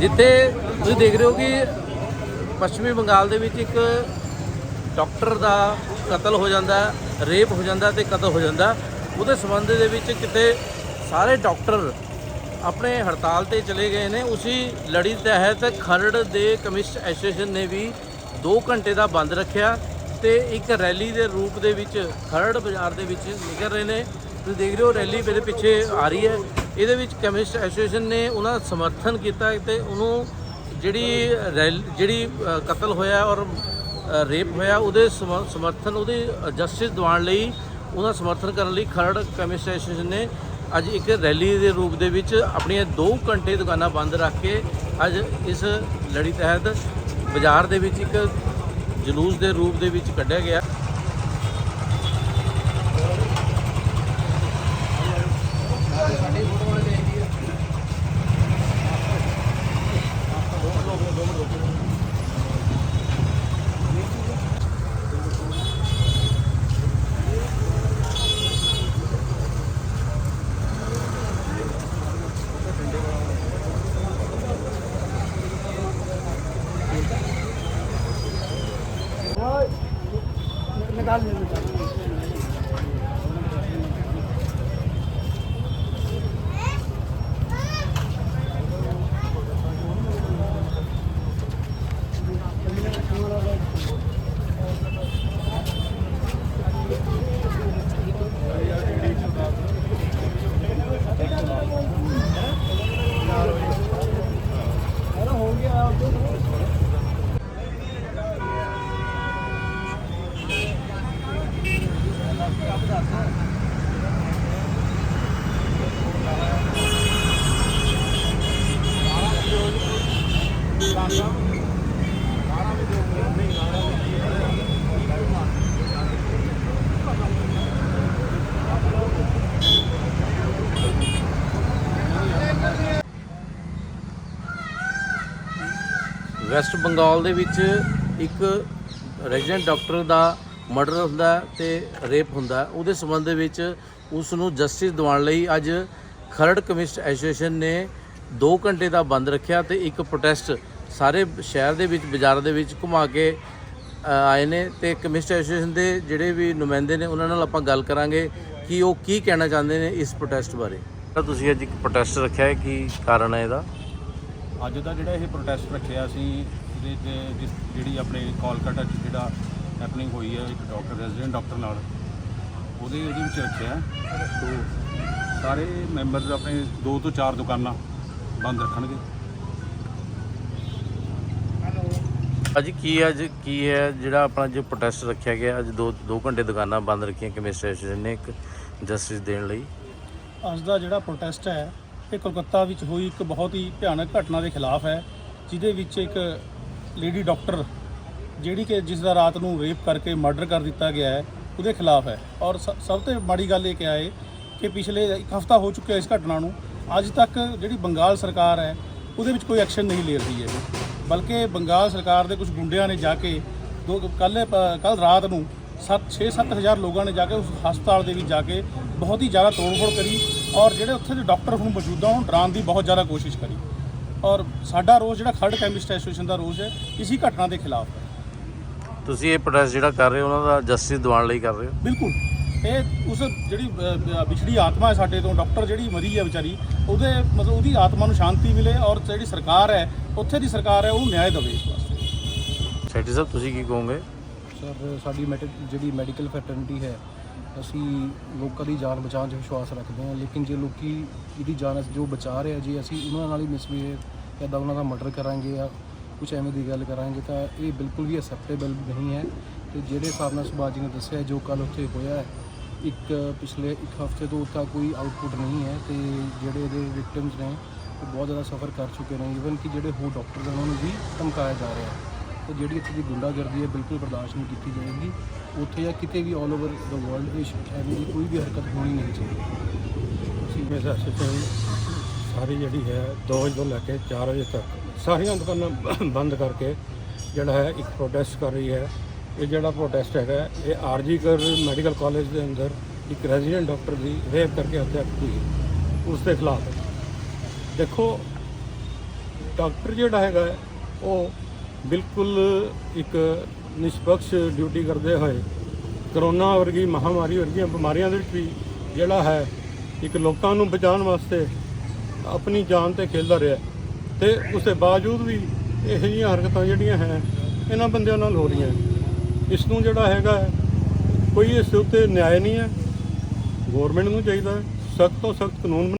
ਜਿੱਥੇ ਤੁਸੀਂ ਦੇਖ ਰਹੇ ਹੋ ਕਿ ਪੱਛਮੀ ਬੰਗਾਲ ਦੇ ਵਿੱਚ ਇੱਕ ਡਾਕਟਰ ਦਾ ਕਤਲ ਹੋ ਜਾਂਦਾ, ਰੇਪ ਹੋ ਜਾਂਦਾ ਤੇ ਕਤਲ ਹੋ ਜਾਂਦਾ। ਉਹਦੇ ਸੰਬੰਧ ਦੇ ਵਿੱਚ ਕਿਤੇ ਸਾਰੇ ਡਾਕਟਰ ਆਪਣੇ ਹੜਤਾਲ ਤੇ ਚਲੇ ਗਏ ਨੇ। ਉਸੇ ਲੜੀ ਤਹਿਤ ਖਰੜ ਦੇ ਕਮਿਸਟ ਐਸੋਸੀਏਸ਼ਨ ਨੇ ਵੀ 2 ਘੰਟੇ ਦਾ ਬੰਦ ਰੱਖਿਆ ਤੇ ਇੱਕ ਰੈਲੀ ਦੇ ਰੂਪ ਦੇ ਵਿੱਚ ਖਰੜ ਬਾਜ਼ਾਰ ਦੇ ਵਿੱਚ ਨਿਕਲ ਰਹੇ ਨੇ। ਤੁਸੀਂ ਦੇਖ ਰਹੇ ਹੋ ਰੈਲੀ ਮੇਰੇ ਪਿੱਛੇ ਆ ਰਹੀ ਹੈ। ਇਹਦੇ ਵਿੱਚ ਕੈਮਿਸਟ ਐਸੋਸੀਏਸ਼ਨ ਨੇ ਉਹਨਾਂ ਦਾ ਸਮਰਥਨ ਕੀਤਾ ਤੇ ਉਹਨੂੰ ਜਿਹੜੀ ਰੈਲ, ਜਿਹੜੀ ਕਤਲ ਹੋਇਆ ਔਰ ਰੇਪ ਹੋਇਆ, ਉਹਦੇ ਸਮਰਥਨ ਉਹਦੇ ਜਸਟਿਸ ਦਿਵਾਉਣ ਲਈ ਉਹਦਾ ਸਮਰਥਨ ਕਰਨ ਲਈ ਖਰੜ ਕੈਮਿਸਟ ਐਸੋਸੀਏਸ਼ਨ ਨੇ ਅੱਜ ਇੱਕ ਰੈਲੀ ਦੇ ਰੂਪ ਦੇ ਵਿੱਚ ਆਪਣੀਆਂ 2 ਘੰਟੇ ਦੁਕਾਨਾਂ ਬੰਦ ਰੱਖ ਕੇ ਅੱਜ ਇਸ ਲੜੀ ਤਹਿਤ ਬਾਜ਼ਾਰ ਦੇ ਵਿੱਚ ਇੱਕ ਜਲੂਸ ਦੇ ਰੂਪ ਦੇ ਵਿੱਚ ਕੱਢਿਆ ਗਿਆ। Gel dedim. ਵੈਸਟ ਬੰਗਾਲ ਦੇ ਵਿੱਚ ਇੱਕ ਰੈਜ਼ੀਡੈਂਟ ਡਾਕਟਰ ਦਾ ਮਰਡਰ ਹੁੰਦਾ ਹੈ ਤੇ ਰੇਪ ਹੁੰਦਾ ਉਹਦੇ ਸੰਬੰਧ ਦੇ ਵਿੱਚ ਉਸ ਨੂੰ ਜਸਟਿਸ ਦਿਵਾਉਣ ਲਈ ਅੱਜ ਖਰੜ ਕਮਿਸਟ ਐਸੋਸੀਏਸ਼ਨ ਨੇ 2 ਘੰਟੇ ਦਾ ਬੰਦ ਰੱਖਿਆ ਤੇ ਇੱਕ ਪ੍ਰੋਟੈਸਟ ਸਾਰੇ ਸ਼ਹਿਰ ਦੇ ਵਿੱਚ ਬਾਜ਼ਾਰ ਦੇ ਵਿੱਚ ਘੁਮਾ ਕੇ ਆਏ ਨੇ ਤੇ ਕਮਿਸਟ ਐਸੋਸੀਏਸ਼ਨ ਦੇ ਜਿਹੜੇ ਵੀ ਨੁਮਾਇੰਦੇ ਨੇ ਉਹਨਾਂ ਨਾਲ ਆਪਾਂ ਗੱਲ ਕਰਾਂਗੇ ਕਿ ਉਹ ਕੀ ਕਹਿਣਾ ਚਾਹੁੰਦੇ ਨੇ ਇਸ ਪ੍ਰੋਟੈਸਟ ਬਾਰੇ। ਤਾਂ ਤੁਸੀਂ ਅੱਜ ਇੱਕ ਪ੍ਰੋਟੈਸਟ ਰੱਖਿਆ ਹੈ ਕੀ ਕਾਰਨ ਹੈ ਇਹਦਾ? ਅੱਜ ਦਾ ਜਿਹੜਾ ਇਹ ਪ੍ਰੋਟੈਸਟ ਰੱਖਿਆ ਸੀ ਇਹਦੇ 'ਚ ਜਿਸ ਜਿਹੜੀ ਆਪਣੇ ਕੋਲਕਾਤਾ 'ਚ ਜਿਹੜਾ ਹੈਪਨਿੰਗ ਹੋਈ ਹੈ ਇੱਕ ਡਾਕਟਰ ਰੈਜ਼ੀਡੈਂਟ ਡਾਕਟਰ ਨਾਲ ਉਹਦੇ ਉਹਦੇ ਵਿੱਚ ਰੱਖਿਆ ਤੋਂ ਸਾਰੇ ਮੈਂਬਰ ਆਪਣੇ ਦੋ ਤੋਂ ਚਾਰ ਦੁਕਾਨਾਂ ਬੰਦ ਰੱਖਣਗੇ। ਅੱਜ ਕੀ ਹੈ ਅੱਜ, ਕੀ ਹੈ ਜਿਹੜਾ ਆਪਣਾ ਜੋ ਪ੍ਰੋਟੈਸਟ ਰੱਖਿਆ ਗਿਆ? ਅੱਜ 2 2 ਘੰਟੇ ਦੁਕਾਨਾਂ ਬੰਦ ਰੱਖੀਆਂ ਕਮਿਸਟਰ ਐਸੋਸੀਏਸ਼ਨ ਨੇ ਇੱਕ ਜਸਟਿਸ ਦੇਣ ਲਈ? ਅੱਜ ਦਾ ਜਿਹੜਾ ਪ੍ਰੋਟੈਸਟ ਹੈ, ਇਹ ਕੋਲਕਾਤਾ ਵਿੱਚ ਹੋਈ ਇੱਕ ਬਹੁਤ ਹੀ ਭਿਆਨਕ ਘਟਨਾ ਦੇ ਖਿਲਾਫ ਹੈ, ਜਿਹਦੇ ਵਿੱਚ ਇੱਕ ਲੇਡੀ ਡਾਕਟਰ ਜਿਹੜੀ ਕਿ ਜਿਸ ਦਾ ਰਾਤ ਨੂੰ ਰੇਪ ਕਰਕੇ ਮਰਡਰ ਕਰ ਦਿੱਤਾ ਗਿਆ ਹੈ, ਉਹਦੇ ਖਿਲਾਫ ਹੈ। ਔਰ ਸ- ਸਭ ਤੋਂ ਮਾੜੀ ਗੱਲ ਇਹ ਕਿਹਾ ਹੈ ਕਿ ਪਿਛਲੇ ਇੱਕ ਹਫਤਾ ਹੋ ਚੁੱਕਿਆ ਇਸ ਘਟਨਾ ਨੂੰ, ਅੱਜ ਤੱਕ ਜਿਹੜੀ ਬੰਗਾਲ ਸਰਕਾਰ ਹੈ, ਉਹਦੇ ਵਿੱਚ ਕੋਈ ਐਕਸ਼ਨ ਨਹੀਂ ਲੈ ਰਹੀ ਹੈ ਬਲਕਿ ਬੰਗਾਲ ਸਰਕਾਰ ਦੇ ਕੁਝ ਗੁੰਡਿਆਂ ਨੇ ਜਾ ਕੇ ਦੋ ਕੱਲ ਕੱਲ ਰਾਤ ਨੂੰ 7 6-7 ਹਜ਼ਾਰ ਲੋਕਾਂ ਨੇ ਜਾ ਕੇ ਉਸ ਹਸਪਤਾਲ ਦੇ ਵਿੱਚ ਜਾ ਕੇ ਬਹੁਤ ਹੀ ਜ਼ਿਆਦਾ ਤੋੜਫੋੜ ਕਰੀ ਔਰ ਜਿਹੜੇ ਉੱਥੇ ਦੇ ਡਾਕਟਰ ਹੁਣ ਮੌਜੂਦਾ ਉਹਨੂੰ ਡਰਾਉਣ ਦੀ ਬਹੁਤ ਜ਼ਿਆਦਾ ਕੋਸ਼ਿਸ਼ ਕਰੀ। ਔਰ ਸਾਡਾ ਰੋਸ ਜਿਹੜਾ ਖਰੜ ਕੈਮਿਸਟ ਐਸੋਸੀਏਸ਼ਨ ਦਾ ਰੋਸ ਹੈ ਇਸੀ ਘਟਨਾ ਦੇ ਖਿਲਾਫ ਹੈ। ਤੁਸੀਂ ਇਹ ਪ੍ਰੋਟੈਸਟ ਜਿਹੜਾ ਕਰ ਰਹੇ ਹੋ ਉਹਨਾਂ ਦਾ ਜਸਟਿਸ ਦਿਵਾਉਣ ਲਈ ਕਰ ਰਹੇ ਹੋ? ਬਿਲਕੁਲ। ਇਹ ਉਸ ਜਿਹੜੀ ਵਿਛੜੀ ਆਤਮਾ ਹੈ ਸਾਡੇ ਤੋਂ ਡਾਕਟਰ ਜਿਹੜੀ ਮਰੀ ਹੈ ਵਿਚਾਰੀ ਉਹਦੇ ਮਤਲਬ ਉਹਦੀ ਆਤਮਾ ਨੂੰ ਸ਼ਾਂਤੀ ਮਿਲੇ ਔਰ ਜਿਹੜੀ ਸਰਕਾਰ ਹੈ ਉੱਥੇ ਦੀ ਸਰਕਾਰ ਹੈ ਉਹਨੂੰ ਨਿਆਂ ਦੇਵੇ ਇਸ ਵਾਸਤੇ। ਸੈਕਟਰੀ ਸਾਹਿਬ ਤੁਸੀਂ ਕੀ ਕਹੋਗੇ? ਸਰ ਸਾਡੀ ਮੈਡੀ ਜਿਹੜੀ ਮੈਡੀਕਲ ਫੈਟਰਨਿਟੀ ਹੈ ਅਸੀਂ ਲੋਕਾਂ ਦੀ ਜਾਨ ਬਚਾਉਣ 'ਚ ਵਿਸ਼ਵਾਸ ਰੱਖਦੇ ਹਾਂ ਲੇਕਿਨ ਜੇ ਲੋਕੀ ਇਹਦੀ ਜਾਨ ਜੋ ਬਚਾ ਰਹੇ ਆ ਜੇ ਅਸੀਂ ਉਹਨਾਂ ਨਾਲ ਹੀ ਮਿਸਬੀਹੇਵ ਜਾਂ ਉਹਨਾਂ ਦਾ ਮਰਡਰ ਕਰਾਂਗੇ ਜਾਂ ਕੁਝ ਐਵੇਂ ਦੀ ਗੱਲ ਕਰਾਂਗੇ ਤਾਂ ਇਹ ਬਿਲਕੁਲ ਵੀ ਅਸੈਪਟੇਬਲ ਨਹੀਂ ਹੈ। ਤੇ ਜਿਹੜੇ ਹਿਸਾਬ ਨਾਲ ਸੁਭਾਸ਼ ਜੀ ਨੇ ਦੱਸਿਆ ਜੋ ਕੱਲ ਉੱਥੇ ਹੋਇਆ ਹੈ ਇੱਕ ਪਿਛਲੇ ਇੱਕ ਹਫ਼ਤੇ ਤੋਂ ਉੱਤਾ ਕੋਈ ਆਊਟਪੁੱਟ ਨਹੀਂ ਹੈ ਤੇ ਜਿਹੜੇ ਇਹਦੇ ਵਿਕਟਿਮਸ ਨੇ ਉਹ ਬਹੁਤ ਜ਼ਿਆਦਾ ਸਫਰ ਕਰ ਚੁੱਕੇ ਨੇ ਇਵਨ ਕਿ ਜਿਹੜੇ ਹੋਰ ਡਾਕਟਰ ਨੇ ਉਹਨਾਂ ਨੂੰ ਵੀ ਧਮਕਾਇਆ ਜਾ ਰਿਹਾ ਹੈ। ਤੇ ਜਿਹੜੀ ਇੱਥੇ ਦੀ ਗੁੰਡਾਗਰਦੀ ਹੈ ਬਿਲਕੁਲ ਬਰਦਾਸ਼ਤ ਨਹੀਂ ਕੀਤੀ ਜਾਏਗੀ। ਉੱਥੇ ਜਾਂ ਕਿਤੇ ਵੀ ਆਲ ਓਵਰ ਦ ਵਰਲਡ ਇਹ ਐਵੇਂ ਦੀ ਕੋਈ ਵੀ ਹਰਕਤ ਹੋਣੀ ਨਹੀਂ ਚਾਹੀਦੀ। ਅਸੀਂ ਮੇਰੇ ਸਿਸਟਮ ਸਾਰੀ ਜਿਹੜੀ ਹੈ 2 ਵਜੇ ਤੋਂ ਲੈ ਕੇ 4 ਵਜੇ ਤੱਕ ਸਾਰੀਆਂ ਦੁਕਾਨਾਂ ਬੰਦ ਕਰਕੇ ਜਿਹੜਾ ਹੈ ਇੱਕ ਪ੍ਰੋਟੈਸਟ ਕਰ ਰਹੀ ਹੈ। ਇਹ ਜਿਹੜਾ ਪ੍ਰੋਟੈਸਟ ਹੈਗਾ, ਇਹ ਆਰਜੀ ਕਰ ਮੈਡੀਕਲ ਕਾਲਜ ਦੇ ਅੰਦਰ ਇੱਕ ਰੈਜ਼ੀਡੈਂਟ ਡਾਕਟਰ ਦੀ ਰੇਪ ਕਰਕੇ ਹੱਤਿਆ ਕੀਤੀ ਗਈ। ਉਸ ਦੇ ਖਿਲਾਫ। ਦੇਖੋ ਡਾਕਟਰ ਜਿਹੜਾ ਹੈਗਾ, ਉਹ ਬਿਲਕੁਲ ਇੱਕ ਨਿਸ਼ਪਕਸ਼ ਡਿਊਟੀ ਕਰਦੇ ਹੋਏ, ਕਰੋਨਾ ਵਰਗੀ ਮਹਾਮਾਰੀ ਵਰਗੀਆਂ ਬਿਮਾਰੀਆਂ ਦੇ ਵਿੱਚ ਵੀ ਜਿਹੜਾ ਹੈ, ਇੱਕ ਲੋਕਾਂ ਨੂੰ ਬਚਾਉਣ ਵਾਸਤੇ ਆਪਣੀ ਜਾਨ ਤੇ ਖੇਲਦਾ ਰਿਹਾ। ਤੇ ਉਸ ਦੇ ਬਾਵਜੂਦ ਵੀ ਇਹੋ ਜਿਹੀਆਂ ਹਰਕਤਾਂ ਜਿਹੜੀਆਂ ਹੈ, ਇਹਨਾਂ ਬੰਦਿਆਂ ਨਾਲ ਹੋ ਰਹੀਆਂ। ਇਸ ਨੂੰ ਜਿਹੜਾ ਹੈਗਾ, ਕੋਈ ਇਸ ਦੇ ਉੱਤੇ ਨਿਆਂ ਨਹੀਂ ਹੈ। ਗਵਰਨਮੈਂਟ ਨੂੰ ਚਾਹੀਦਾ ਸਖਤ ਤੋਂ ਸਖਤ ਕਾਨੂੰਨ